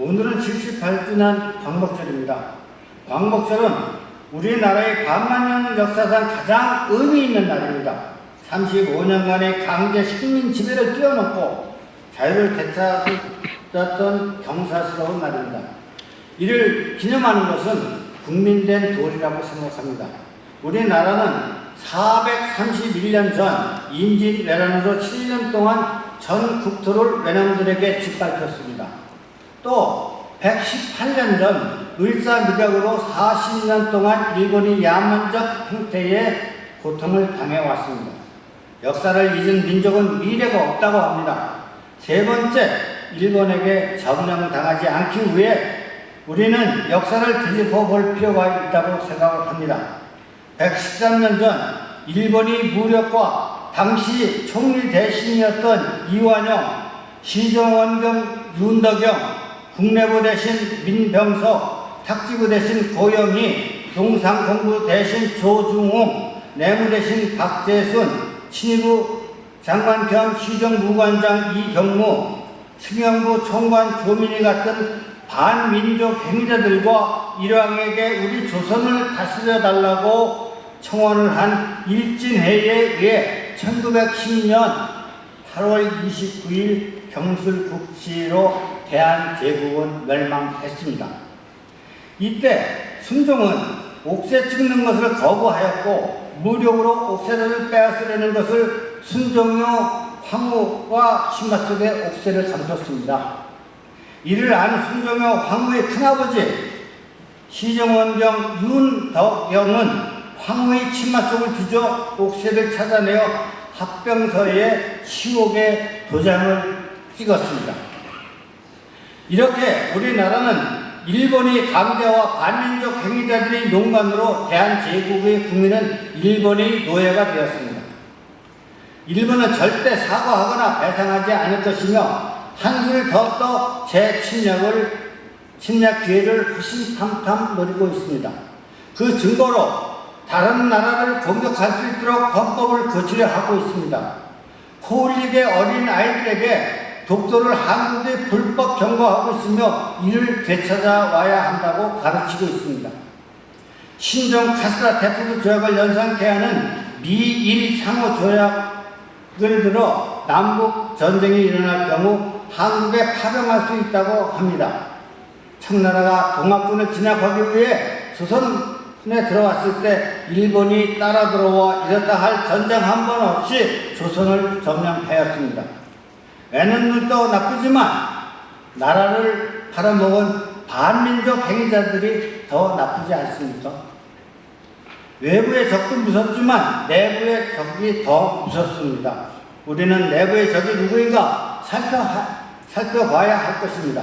오늘은 78주년 광복절입니다. 광복절은 우리나라의 반만년 역사상 가장 의미 있는 날입니다. 35년간의 강제 식민 지배를 뛰어넘고 자유를 되찾았던 경사스러운 날입니다. 이를 기념하는 것은 국민된 도리라고 생각합니다. 우리나라는 431년 전 임진 외란으로 7년 동안 전 국토를 외남들에게 짓밟혔습니다. 또 118년 전 을사늑약으로 40년 동안 일본이 야만적 형태의 고통을 당해왔습니다. 역사를 잊은 민족은 미래가 없다고 합니다. 세 번째, 일본에게 점령당하지 않기 위해 우리는 역사를 뒤집어 볼 필요가 있다고 생각을 합니다. 113년 전 일본이 무력과 당시 총리 대신이었던 이완용, 시정원 경 윤덕영, 국내부 대신 민병석, 탁지부 대신 고영희, 동상공부 대신 조중홍, 내무 대신 박재순, 친위부 장관 겸 시정무관장 이경무, 승영부 총관 조민희 같은 반민족 행위자들과 일왕에게 우리 조선을 다스려 달라고 청원을 한 일진회의에 의해 1910년 8월 29일 경술국시로 대한제국은 멸망했습니다. 이때 순종은 옥새 찍는 것을 거부하였고 무력으로 옥새를 빼앗으려는 것을 순종요 황후와 신마 속에 옥새를 잠겼습니다. 이를 안 순종요 황후의 큰아버지 시정원병 윤덕영은 황후의 치마 속을 뒤져 옥새를 찾아내어 합병서에 치옥의 도장을 찍었습니다. 이렇게 우리나라는 일본이 강대와 반민족 행위자들의 농간으로 대한제국의 국민은 일본의 노예가 되었습니다. 일본은 절대 사과하거나 배상하지 않을 것이며 한술 더떠 재침략을 침략 기회를 허심탄탄 노리고 있습니다. 그 증거로 다른 나라를 공격할 수 있도록 헌법을 거치려 하고 있습니다. 코올릭의 어린 아이들에게 독도를 한국에 불법 경고하고 있으며 이를 되찾아와야 한다고 가르치고 있습니다. 신종 카스라 대포도 조약을 연상케 하는 미일 상호 조약을 들어 남북 전쟁이 일어날 경우 한국에 파병할 수 있다고 합니다. 청나라가 동학군을 진압하기 위해 조선에 들어왔을 때 일본이 따라 들어와 이렇다 할 전쟁 한 번 없이 조선을 점령하였습니다. 애는 눈도 나쁘지만 나라를 팔아먹은 반민족 행위자들이 더 나쁘지 않습니까? 외부의 적도 무섭지만 내부의 적이 더 무섭습니다. 우리는 내부의 적이 누구인가 살펴, 살펴봐야 할 것입니다.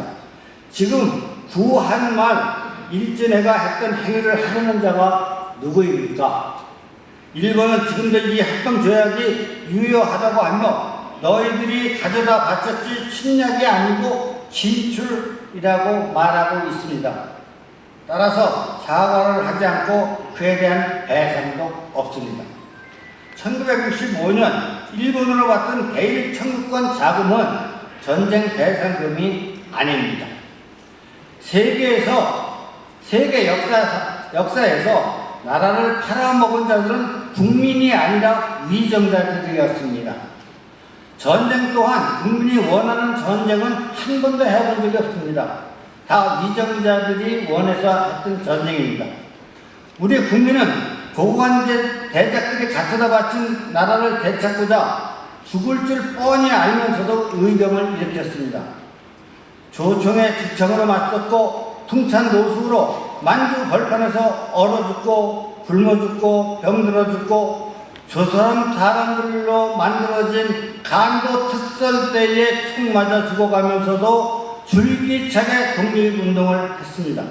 지금 구한 말 일진회가 했던 행위를 하려는 자가 누구입니까? 일본은 지금도 이 합병 조약이 유효하다고 하며 너희들이 가져다 바쳤지 침략이 아니고 진출이라고 말하고 있습니다. 따라서 사과를 하지 않고 그에 대한 배상도 없습니다. 1965년 일본으로 받던 대일 청구권 자금은 전쟁 배상금이 아닙니다. 세계에서 세계 역사 역사에서 나라를 팔아먹은 자들은 국민이 아니라 위정자들이었습니다. 전쟁 또한 국민이 원하는 전쟁은 한 번도 해본 적이 없습니다. 다 위정자들이 원해서 했던 전쟁입니다. 우리 국민은 고관제 대작들이 갖춰다 바친 나라를 되찾고자 죽을 줄 뻔히 알면서도 의병을 일으켰습니다. 조총의 주청으로 맞섰고 풍찬 노수로 만주 벌판에서 얼어 죽고 굶어 죽고 병들어 죽고 조선 사람들로 만들어진 간도 특설대에 총 맞아 죽어가면서도 줄기차게 독립운동을 했습니다.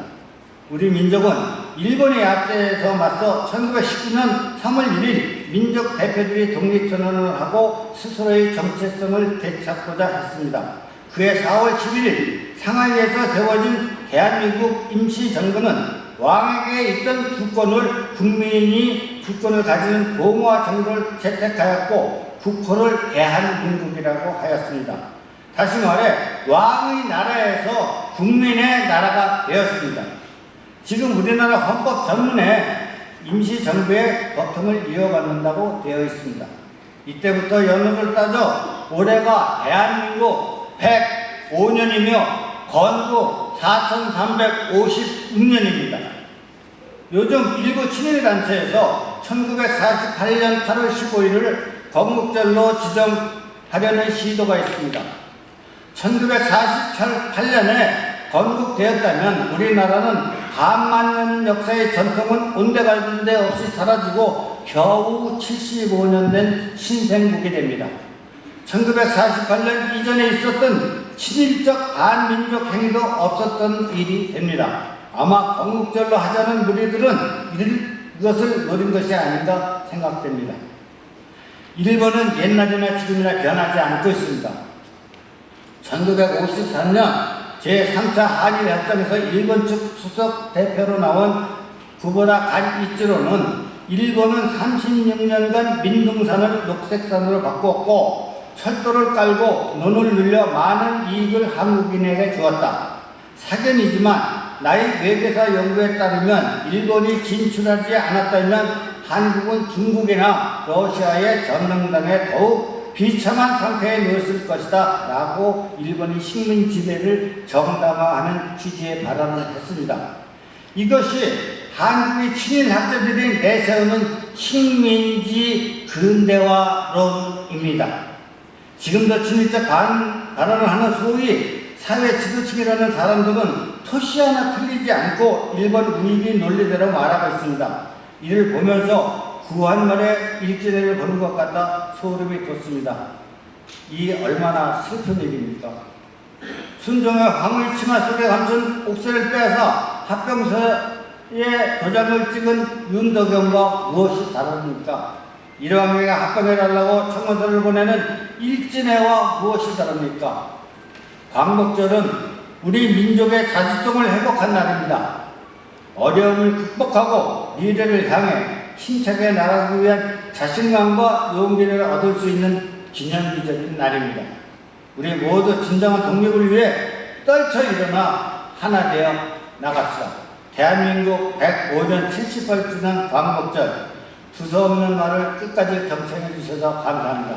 우리 민족은 일본의 압제에서 맞서 1919년 3월 1일 민족 대표들이 독립선언을 하고 스스로의 정체성을 되찾고자 했습니다. 그해 4월 11일 상하이에서 세워진 대한민국 임시정부는 왕에게 있던 주권을 국민이 주권을 가지는 공화 정부를 채택하였고 국호를 대한민국이라고 하였습니다. 다시 말해 왕의 나라에서 국민의 나라가 되었습니다. 지금 우리나라 헌법 전문에 임시정부의 법통을 이어받는다고 되어 있습니다. 이때부터 연호를 따져 올해가 대한민국 105년이며 건국 4356년입니다. 요즘 일부 친일단체에서 1948년 8월 15일을 건국절로 지정하려는 시도가 있습니다. 1948년에 건국되었다면 우리나라는 반만 년 역사의 전통은 온데간데 없이 사라지고 겨우 75년 된 신생국이 됩니다. 1948년 이전에 있었던 친일적 반민족 행위도 없었던 일이 됩니다. 아마 건국절로 하자는 무리들은 이것을 노린 것이 아닌가 생각됩니다. 일본은 옛날이나 지금이나 변하지 않고 있습니다. 1953년 제3차 한일 협정에서 일본 측 수석 대표로 나온 구보다 간이치로는 일본은 36년간 민둥산을 녹색산으로 바꾸었고 철도를 깔고 논을 늘려 많은 이익을 한국인에게 주었다. 사견이지만 나의 외계사 연구에 따르면 일본이 진출하지 않았다면 한국은 중국이나 러시아의 전능당에 더욱 비참한 상태에 놓였을 것이다 라고 일본이 식민 지배를 정당화하는 취지의 발언을 했습니다. 이것이 한국의 친일 학자들이 내세우는 식민지 근대화론입니다. 지금도 친일적 반, 발언을 하는 소위 사회 지도층이라는 사람들은 토시 하나 틀리지 않고 일본 우익의 논리대로 말하고 있습니다. 이를 보면서 구한말의 일진회를 보는 것 같다 소름이 돋습니다. 이 얼마나 슬픈 일입니까? 순종의 황의 치마 속에 감춘 옥새를 빼앗아 합병서에 도장을 찍은 윤덕영과 무엇이 다릅니까? 이러한 경에 합병해달라고 청원서를 보내는 일진회와 무엇이 다릅니까? 광복절은 우리 민족의 자주성을 회복한 날입니다. 어려움을 극복하고 미래를 향해 힘차게 나가기 위한 자신감과 용기를 얻을 수 있는 기념비적인 날입니다. 우리 모두 진정한 독립을 위해 떨쳐 일어나 하나 되어 나갑시다. 대한민국 105년 78주년 광복절 두서없는 말을 끝까지 경청해 주셔서 감사합니다.